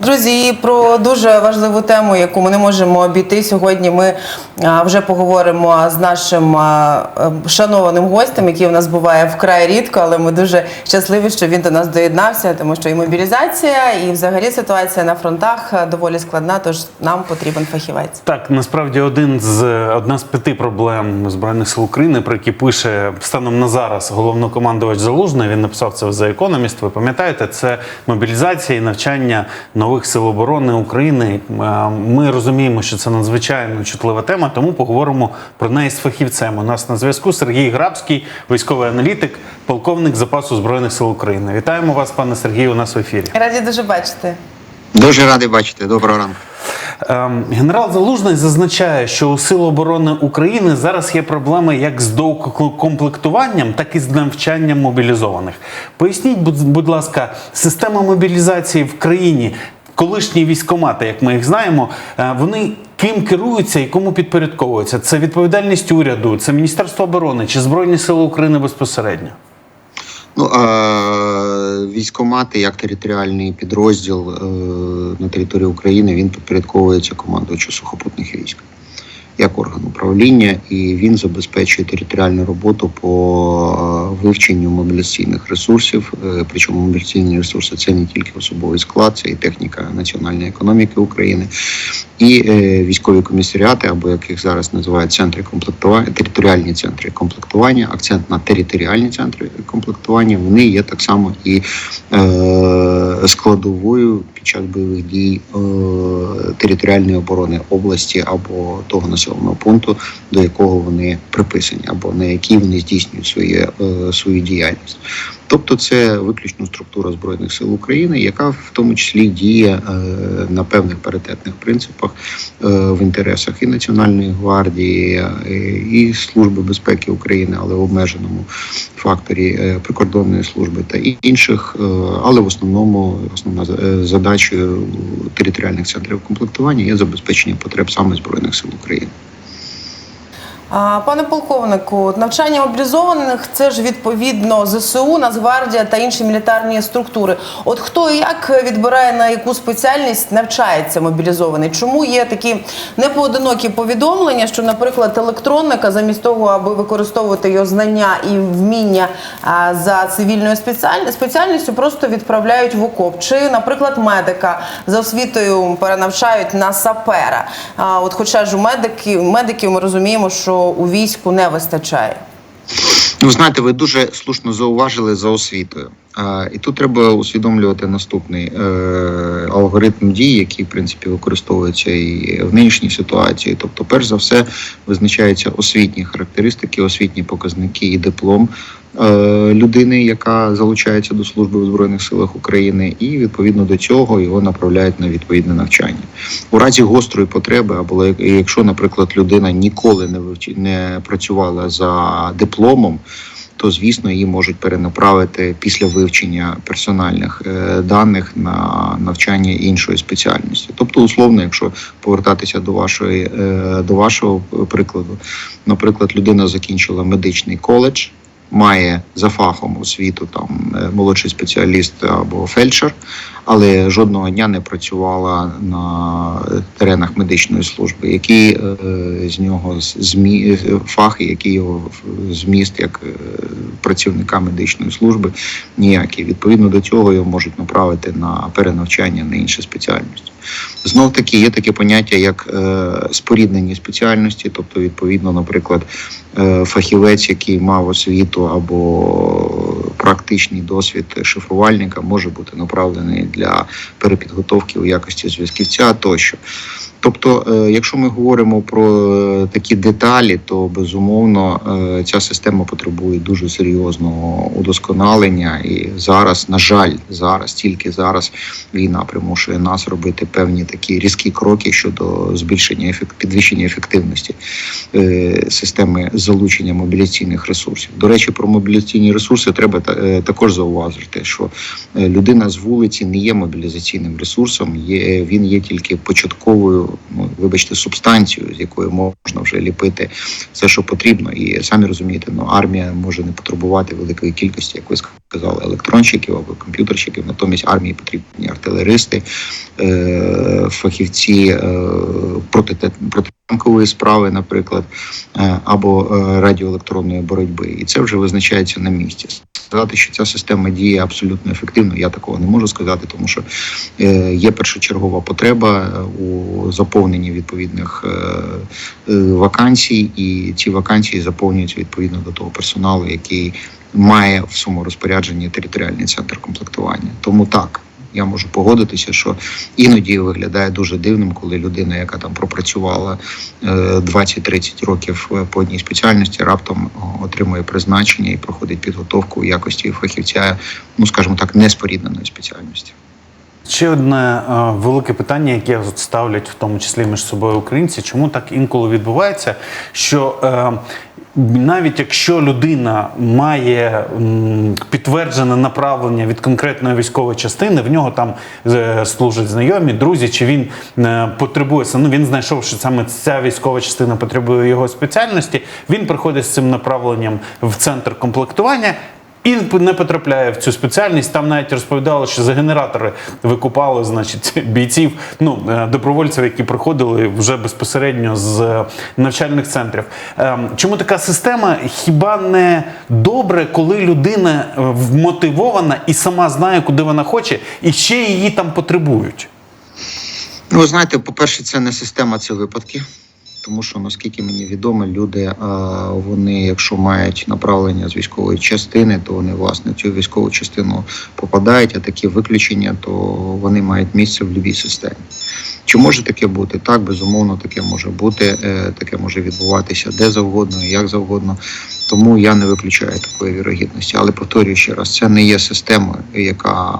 Друзі, і про дуже важливу тему, яку ми не можемо обійти сьогодні. Ми вже поговоримо з нашим е, шанованим гостем, який у нас буває вкрай рідко, але ми дуже щасливі, що він до нас доєднався, тому що і мобілізація, і взагалі ситуація на фронтах доволі складна. Тож нам потрібен фахівець. Так, насправді один з одна з п'яти проблем збройних сил України, про які пише станом на зараз головнокомандувач Залужний. Він написав це The Economist, Ви пам'ятаєте, це мобілізація і навчання нових сил оборони України. Е, Ми розуміємо, що це надзвичайно чутлива тема, тому поговоримо про неї з фахівцем. У нас на зв'язку Сергій Грабський, військовий аналітик, полковник запасу збройних сил України. Вітаємо вас, пане Сергію. У нас в ефірі. Раді дуже бачити. Дуже радий бачити. Доброго ранку. Ем, Генерал Залужний зазначає, що у Сил оборони України зараз є проблеми як з доукомплектуванням, так і з навчанням мобілізованих. Поясніть, будь, будь ласка, система мобілізації в країні, колишні військомати, як ми їх знаємо, е, вони ким керуються і кому підпорядковуються? Це відповідальність уряду, це Міністерство оборони чи Збройні Сили України безпосередньо? Ну військомати як територіальний підрозділ е, на території України він підпорядковується командувачу сухопутних військ як орган управління, і він забезпечує територіальну роботу по е, вивченню мобілізаційних ресурсів. Е, Причому мобілізаційні ресурси це не тільки особовий склад, це і техніка національної економіки України, і е, військові комісаріати, або як їх зараз називають центри комплектування, територіальні центри комплектування, акцент на територіальні центри комплектування. Вони є так само і складовою під час бойових дій територіальної оборони області або того населеного пункту, до якого вони приписані, або на який вони здійснюють своє, е, свою діяльність. Тобто це виключно структура збройних сил України, яка в тому числі діє е, на певних паритетних принципах е, в інтересах і Національної гвардії, і Служби безпеки України, але в обмеженому факторі прикордонної служби та інших, але в основному основна за- задачею територіальних центрів комплектування є забезпечення потреб саме збройних сил України. Пане полковнику, навчання мобілізованих це ж відповідно ЗСУ, Нацгвардія та інші мілітарні структури. От хто і як відбирає на яку спеціальність навчається мобілізований? Чому є такі непоодинокі повідомлення, що, наприклад, електронника замість того, аби використовувати його знання і вміння за цивільною спеціаль- спеціальністю, просто відправляють в окоп? Чи, наприклад, медика за освітою перенавчають на сапера? От, хоча ж у медиків, медиків ми розуміємо, що у війську не вистачає. Ну, знаєте, ви дуже слушно зауважили за освітою. І тут треба усвідомлювати наступний е, алгоритм дій, який в принципі використовується і в нинішній ситуації. Тобто, перш за все, визначаються освітні характеристики, освітні показники і диплом е, людини, яка залучається до служби в збройних силах України, і відповідно до цього його направляють на відповідне навчання. У разі гострої потреби, або якщо, наприклад, людина ніколи не не працювала за дипломом. То звісно її можуть перенаправити після вивчення персональних е, даних на навчання іншої спеціальності. Тобто, условно, якщо повертатися до вашої е, до вашого прикладу, наприклад, людина закінчила медичний коледж, має за фахом освіту там е, молодший спеціаліст або фельдшер, але жодного дня не працювала на теренах медичної служби. Які е, з нього змі фахи, які його зміст як е, працівника медичної служби, ніякі. Відповідно до цього його можуть направити на перенавчання на інші спеціальності. Знов таки є таке поняття як е, споріднені спеціальності, тобто, відповідно, наприклад, е, фахівець, який мав освіту або практичний досвід шифрувальника, може бути направлений для перепідготовки у якості зв'язківця тощо. Тобто, е, якщо ми говоримо про е, такі деталі, то безумовно е, ця система потребує дуже серйозного удосконалення. І зараз, на жаль, зараз тільки зараз війна примушує нас робити певні такі різкі кроки щодо збільшення підвищення ефективності системи залучення мобіляційних ресурсів. До речі, про мобіляційні ресурси треба та- також зауважити, що е, людина з вулиці не є мобілізаційним ресурсом, є він є тільки початковою ну, вибачте, субстанцію, з якої можна вже ліпити все, що потрібно. І самі розумієте, ну армія може не потребувати великої кількості, як ви сказали, електронщиків або комп'ютерщиків. Натомість армії потрібні артилеристи, е, фахівці е, проти протитанкової справи, наприклад, е, або е, радіоелектронної боротьби. І це вже визначається на місці. Сказати, що ця система діє абсолютно ефективно, я такого не можу сказати, тому що е, є першочергова потреба е, у заповненні відповідних е, вакансій, і ці вакансії заповнюються відповідно до того персоналу, який має в своєму розпорядженні територіальний центр комплектування. Тому так. Я можу погодитися, що іноді виглядає дуже дивним, коли людина, яка там пропрацювала е, 20-30 років е, по одній спеціальності, раптом отримує призначення і проходить підготовку у якості фахівця, ну скажімо так, неспорідненої спеціальності. Ще одне е, велике питання, яке ставлять в тому числі між собою українці, чому так інколи відбувається, що е, навіть якщо людина має підтверджене направлення від конкретної військової частини, в нього там е, служать знайомі, друзі, чи він е, потребує ну він знайшов, що саме ця військова частина потребує його спеціальності. Він приходить з цим направленням в центр комплектування. І не потрапляє в цю спеціальність. Там навіть розповідали, що за генератори викупали, значить, бійців, ну е, добровольців, які приходили вже безпосередньо з навчальних центрів. Ем, Чому така система? Хіба не добре, коли людина е, вмотивована і сама знає, куди вона хоче, і ще її там потребують? Ну, ви знаєте, по-перше, це не система, це випадки. Тому що наскільки мені відомо, люди, вони, якщо мають направлення з військової частини, то вони власне в цю військову частину попадають. А такі виключення, то вони мають місце в будь-якій системі. Чи може таке бути? Так, безумовно, таке може бути, е, таке може відбуватися де завгодно, як завгодно. Тому я не виключаю такої вірогідності. Але повторюю ще раз, це не є система, яка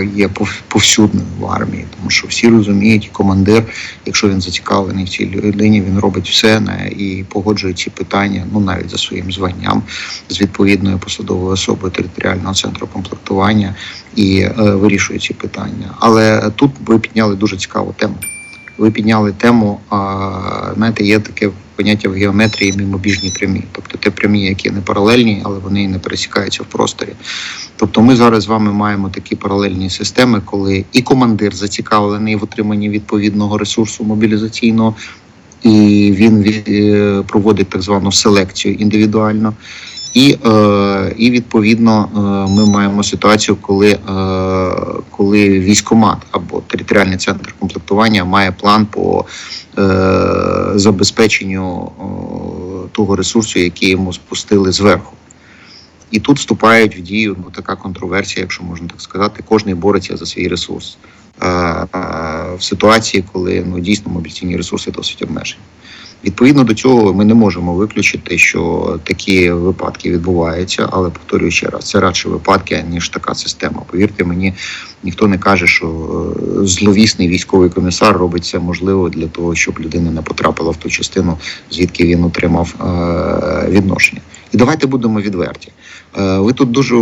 е, є пов- повсюдною в армії, тому що всі розуміють, командир, якщо він зацікавлений в цій людині, він робить все на і погоджує ці питання, ну навіть за своїм званням з відповідною посадовою особою територіального центру комплектування і е, вирішує ці питання. Але тут ви підняли дуже цікаву тему. Ви підняли тему, знаєте, є таке поняття в геометрії мімобіжні прямі, тобто те прямі, які не паралельні, але вони не пересікаються в просторі. Тобто ми зараз з вами маємо такі паралельні системи, коли і командир зацікавлений в отриманні відповідного ресурсу мобілізаційного, і він е, проводить так звану селекцію індивідуально. І, е, і відповідно е, ми маємо ситуацію, коли, коли військомат або територіальний центр комплектування має план по забезпеченню е, того ресурсу, який йому спустили зверху. І тут вступають в дію ну, така контроверсія, якщо можна так сказати, кожний бореться за свій ресурс. Е, е, в ситуації, коли ну, дійсно мобілізаційні ресурси досить обмежені. Відповідно до цього ми не можемо виключити, що такі випадки відбуваються, але повторюю ще раз, це радше випадки, ніж така система. Повірте мені, ніхто не каже, що е, зловісний військовий комісар робить це можливо для того, щоб людина не потрапила в ту частину, звідки він отримав е, відношення. І давайте будемо відверті. Е, Ви тут дуже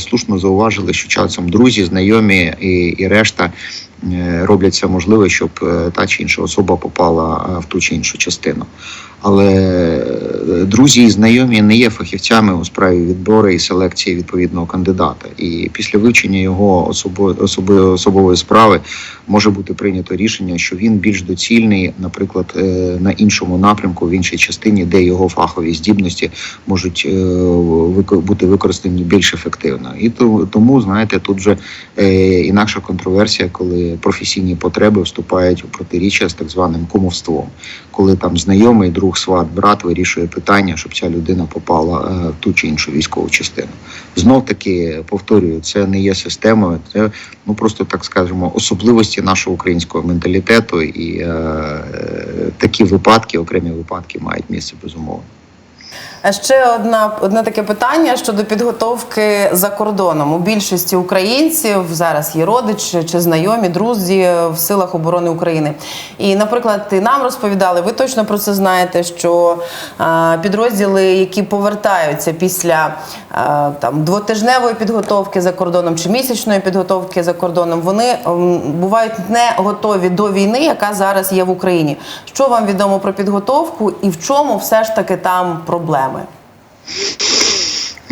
слушно зауважили, що часом друзі, знайомі і, і решта роблять все можливе, щоб е, та чи інша особа попала е, в ту чи іншу частину. Але е, друзі і знайомі не є фахівцями у справі відбору і селекції відповідного кандидата. І після вивчення його особо, особи, особової справи може бути прийнято рішення, що він більш доцільний, наприклад, е, на іншому напрямку, в іншій частині, де його фахові здібності можуть е, бути використані більш ефективно. І тому, знаєте, тут вже е, інакша контроверсія, коли професійні потреби вступають у протиріччя з так званим кумовством, коли там знайомий, друг, сват, брат вирішує питання, щоб ця людина попала е, в ту чи іншу військову частину. Знов таки повторюю, це не є системою, це ну просто так скажемо особливості нашого українського менталітету, і е, такі випадки, окремі випадки мають місце безумовно. Ще одна одне таке питання щодо підготовки за кордоном. У більшості українців зараз є родичі чи знайомі, друзі в силах оборони України. І, наприклад, і нам розповідали, ви точно про це знаєте, що підрозділи, які повертаються після там двотижневої підготовки за кордоном чи місячної підготовки за кордоном, вони бувають не готові до війни, яка зараз є в Україні. Що вам відомо про підготовку і в чому все ж таки там проблеми?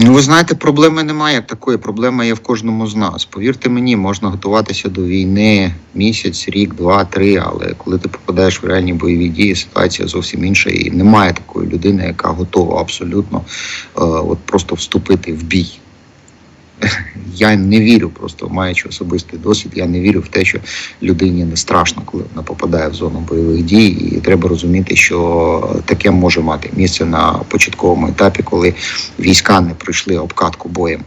Ну, ви знаєте, проблеми немає як такої. Проблема є в кожному з нас. Повірте мені, можна готуватися до війни місяць, рік, два, три. Але коли ти попадаєш в реальні бойові дії, ситуація зовсім інша. І немає такої людини, яка готова абсолютно е, от просто вступити в бій. Я не вірю, просто маючи особистий досвід, я не вірю в те, що людині не страшно, коли вона попадає в зону бойових дій. І треба розуміти, що таке може мати місце на початковому етапі, коли війська не пройшли обкатку боєм.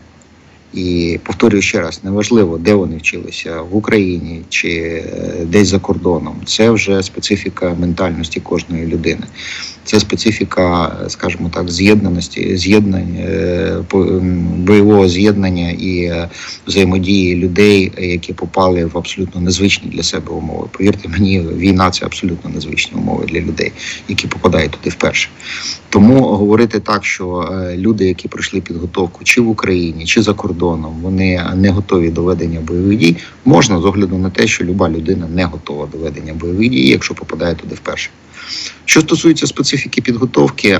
І повторюю ще раз: неважливо, де вони вчилися в Україні чи е, десь за кордоном. Це вже специфіка ментальності кожної людини. Це специфіка, скажімо так, з'єднаності, з'єднання е, бойового з'єднання і е, взаємодії людей, які попали в абсолютно незвичні для себе умови. Повірте мені, війна це абсолютно незвичні умови для людей, які попадають туди вперше. Тому говорити так, що е, люди, які пройшли підготовку чи в Україні, чи за кордоном, вони не готові до ведення бойових дій, можна з огляду на те, що люба людина не готова до ведення бойових дій, якщо попадає туди вперше. Що стосується специфіки підготовки,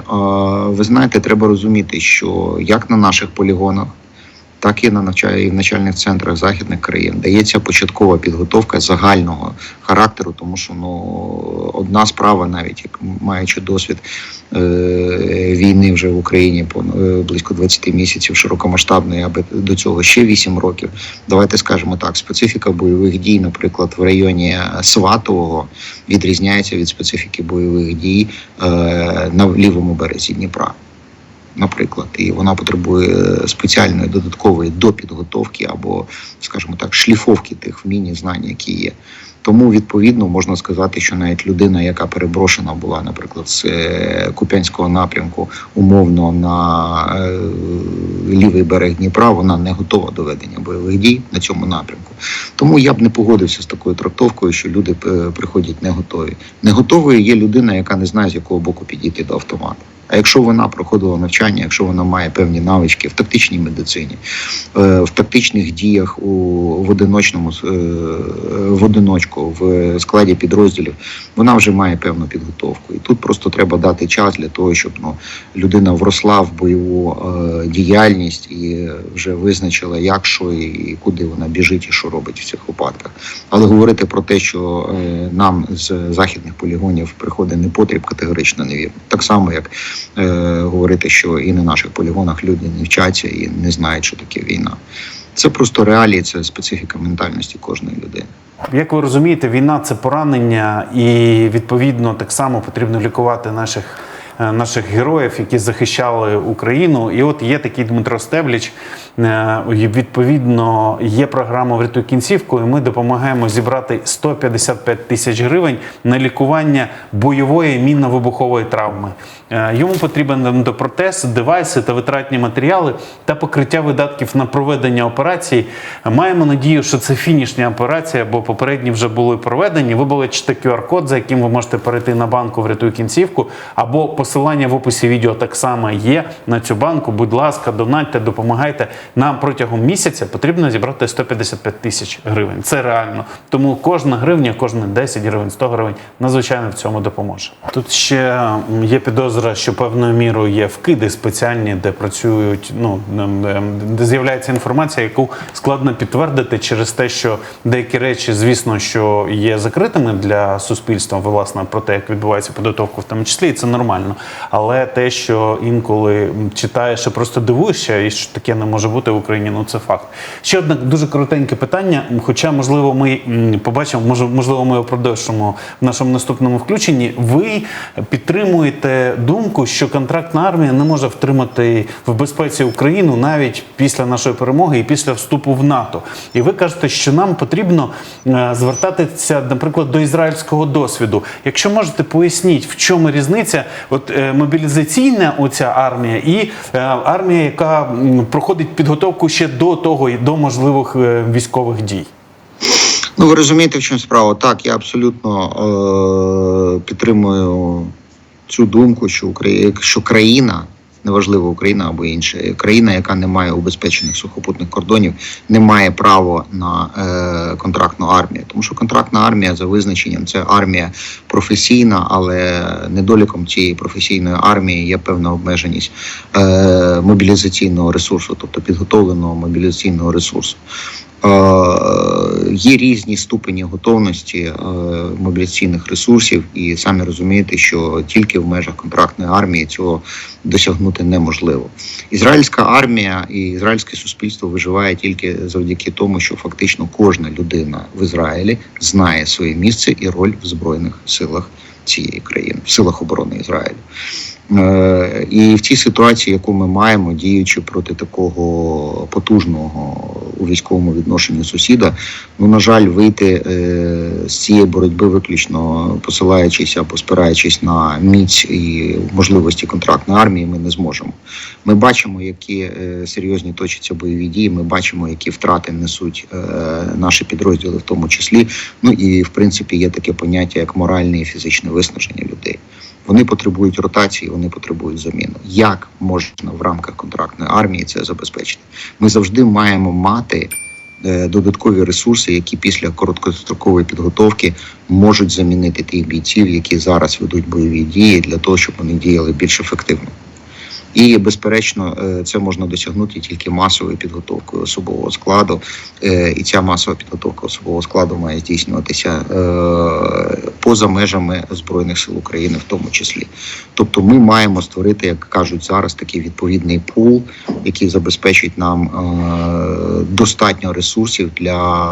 ви знаєте, треба розуміти, що як на наших полігонах, так і на навчальних центрах західних країн дається початкова підготовка загального характеру, тому що ну одна справа, навіть як маючи досвід е, війни вже в Україні е, близько 20 місяців широкомасштабної, аби до цього ще 8 років. Давайте скажемо так: специфіка бойових дій, наприклад, в районі Сватового відрізняється від специфіки бойових дій е, на лівому березі Дніпра наприклад, і вона потребує спеціальної додаткової допідготовки або, скажімо так, шліфовки тих вмінь і знань, які є. Тому відповідно можна сказати, що навіть людина, яка переброшена була, наприклад, з е, Куп'янського напрямку, умовно на е, лівий берег Дніпра, вона не готова до ведення бойових дій на цьому напрямку. Тому я б не погодився з такою трактовкою, що люди е, приходять не готові. Не готовою є людина, яка не знає, з якого боку підійти до автомата. А якщо вона проходила навчання, якщо вона має певні навички в тактичній медицині, е, в тактичних діях у в одиночному е, в одиночку, в складі підрозділів, вона вже має певну підготовку. І тут просто треба дати час для того, щоб ну, людина вросла в бойову е, діяльність і вже визначила, як що і куди вона біжить і що робить в цих випадках. Але говорити про те, що нам з західних полігонів приходить непотріб, категорично невірно. Так само, як е, говорити, що і на наших полігонах люди не вчаться і не знають, що таке війна. Це просто реалії, це специфіка ментальності кожної людини. Як ви розумієте, війна це поранення, і відповідно так само потрібно лікувати наших. е, Наших героїв, які захищали Україну, і от є такий Дмитро Стебліч. Е, Відповідно, є програма «Врятуй кінцівку, і ми допомагаємо зібрати 155 тисяч гривень на лікування бойової мінно-вибухової травми. Е, Йому потрібен ендопротез, девайси та витратні матеріали та покриття видатків на проведення операції. Маємо надію, що це фінішня операція, бо попередні вже були проведені. Ви бачите QR-код, за яким ви можете перейти на банку «Врятуй кінцівку, або посилання в описі відео так само є на цю банку. Будь ласка, донатьте, допомагайте. Нам протягом місяця потрібно зібрати 155 тисяч гривень. Це реально. Тому кожна гривня, кожна 10 гривень, 100 гривень надзвичайно в цьому допоможе. Тут ще є підозра, що певною мірою є вкиди спеціальні, де працюють, ну ем, ем, де з'являється інформація, яку складно підтвердити через те, що деякі речі, звісно, що є закритими для суспільства, власне, про те, як відбувається підготовка, в тому числі, і це нормально. Але те, що інколи читаєш і просто дивуєшся, і що таке не може бути. в Україні. Ну це факт. Ще одне дуже коротеньке питання. Хоча, можливо, ми побачимо, може, можливо, ми продовжимо в нашому наступному включенні. Ви підтримуєте думку, що контрактна армія не може втримати в безпеці Україну навіть після нашої перемоги і після вступу в НАТО. І ви кажете, що нам потрібно е, звертатися, наприклад, до ізраїльського досвіду. Якщо можете поясніть, в чому різниця, от е, мобілізаційна оця армія і е, армія, яка проходить підготовку ще до того і до можливих е, військових дій. Ну, ви розумієте, в чому справа? Так, я абсолютно е- підтримую цю думку, що Україна, що країна, неважливо Україна або інша, країна, яка не має убезпечених сухопутних кордонів, не має права на е- контрактну армію. Тому що контрактна армія за визначенням це армія професійна, але недоліком цієї професійної армії є певна обмеженість е- мобілізаційного ресурсу, тобто підготовленого мобілізаційного ресурсу. Е, Є різні ступені готовності е, мобілізаційних ресурсів, і самі розумієте, що тільки в межах контрактної армії цього досягнути неможливо. Ізраїльська армія і ізраїльське суспільство виживає тільки завдяки тому, що фактично кожна людина в Ізраїлі знає своє місце і роль в збройних силах цієї країни, в силах оборони Ізраїлю. Е, І в цій ситуації, яку ми маємо, діючи проти такого потужного у військовому відношенні сусіда, ну на жаль, вийти е, з цієї боротьби виключно посилаючись або спираючись на міць і можливості контрактної армії, ми не зможемо. Ми бачимо, які е, серйозні точаться бойові дії. Ми бачимо, які втрати несуть наші підрозділи, в тому числі. Ну і в принципі є таке поняття як моральне і фізичне виснаження людей. Вони потребують ротації, вони потребують заміни. Як можна в рамках контрактної армії це забезпечити? Ми завжди маємо мати е, додаткові ресурси, які після короткострокової підготовки можуть замінити тих бійців, які зараз ведуть бойові дії, для того, щоб вони діяли більш ефективно. І безперечно, е, це можна досягнути тільки масовою підготовкою особового складу. Е, І ця масова підготовка особового складу має здійснюватися е, поза межами збройних сил України, в тому числі. Тобто, ми маємо створити, як кажуть зараз, такий відповідний пул, який забезпечить нам достатньо ресурсів для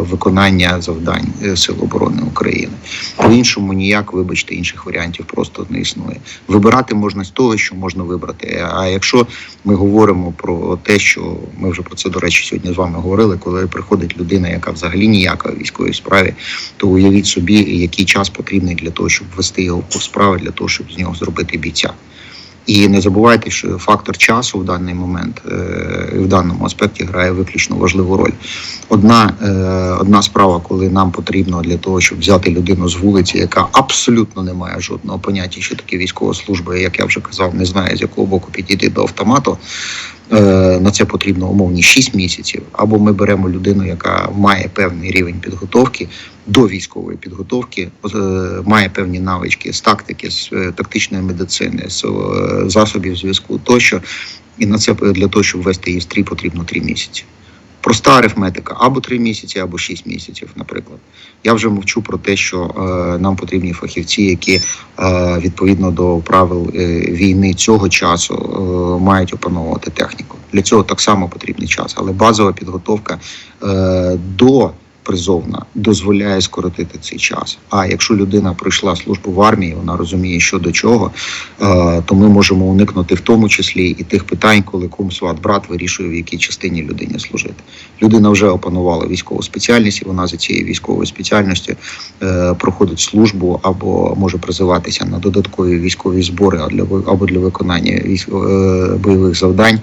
виконання завдань Сил оборони України. По іншому ніяк, вибачте, інших варіантів просто не існує. Вибирати можна з того, що можна вибрати. А якщо ми говоримо про те, що ми вже про це до речі сьогодні з вами говорили, коли приходить людина, яка взагалі ніяка в військовій справі, то уявіть собі, який час потрібний для того, щоб ввести його в справи, для того, щоб з нього зробити бійця. І не забувайте, що фактор часу в даний момент е, і в даному аспекті грає виключно важливу роль. Одна, е, одна справа, коли нам потрібно для того, щоб взяти людину з вулиці, яка абсолютно не має жодного поняття, що таке військова служба, як я вже казав, не знає з якого боку підійти до автомату. Е, на це потрібно умовні 6 місяців. Або ми беремо людину, яка має певний рівень підготовки до військової підготовки, е, має певні навички з тактики, з е, тактичної медицини, з засобів зв'язку тощо. І на це для того, щоб ввести її в стрій, потрібно 3 місяці. Проста арифметика або 3 місяці, або 6 місяців, наприклад. Я вже мовчу про те, що е, нам потрібні фахівці, які е, відповідно до правил е, війни цього часу е, мають опановувати техніку. Для цього так само потрібний час, але базова підготовка е, до призовна дозволяє скоротити цей час. А якщо людина пройшла службу в армії, вона розуміє, що до чого, е, то ми можемо уникнути в тому числі і тих питань, коли кум сват брат вирішує, в якій частині людині служити. Людина вже опанувала військову спеціальність, і вона за цією військовою спеціальністю е, проходить службу або може призиватися на додаткові військові збори або для виконання е, бойових завдань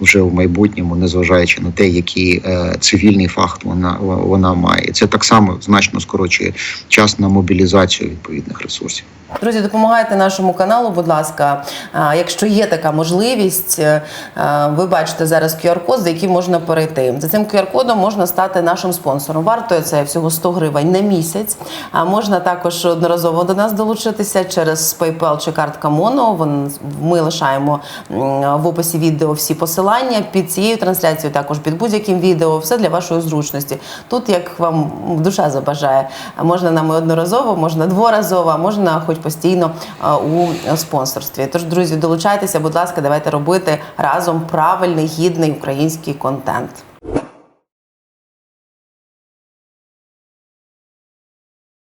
вже в майбутньому, незважаючи на те, який цивільний фах вона вона має. І Це так само значно скорочує час на мобілізацію відповідних ресурсів. Друзі, допомагайте нашому каналу, будь ласка. Якщо є така можливість, е, ви бачите зараз QR-код, за який можна перейти. За цим QR-кодом можна стати нашим спонсором. Вартує це всього 100 гривень на місяць. А можна також одноразово до нас долучитися через PayPal чи картка Моно. Ми лишаємо в описі відео всі посилання під цією трансляцією, також під будь-яким відео. Все для вашої зручності. Тут як як вам душа забажає. Можна нам і одноразово, можна дворазово, а можна хоч постійно у спонсорстві. Тож, друзі, долучайтеся, будь ласка, давайте робити разом правильний, гідний український контент.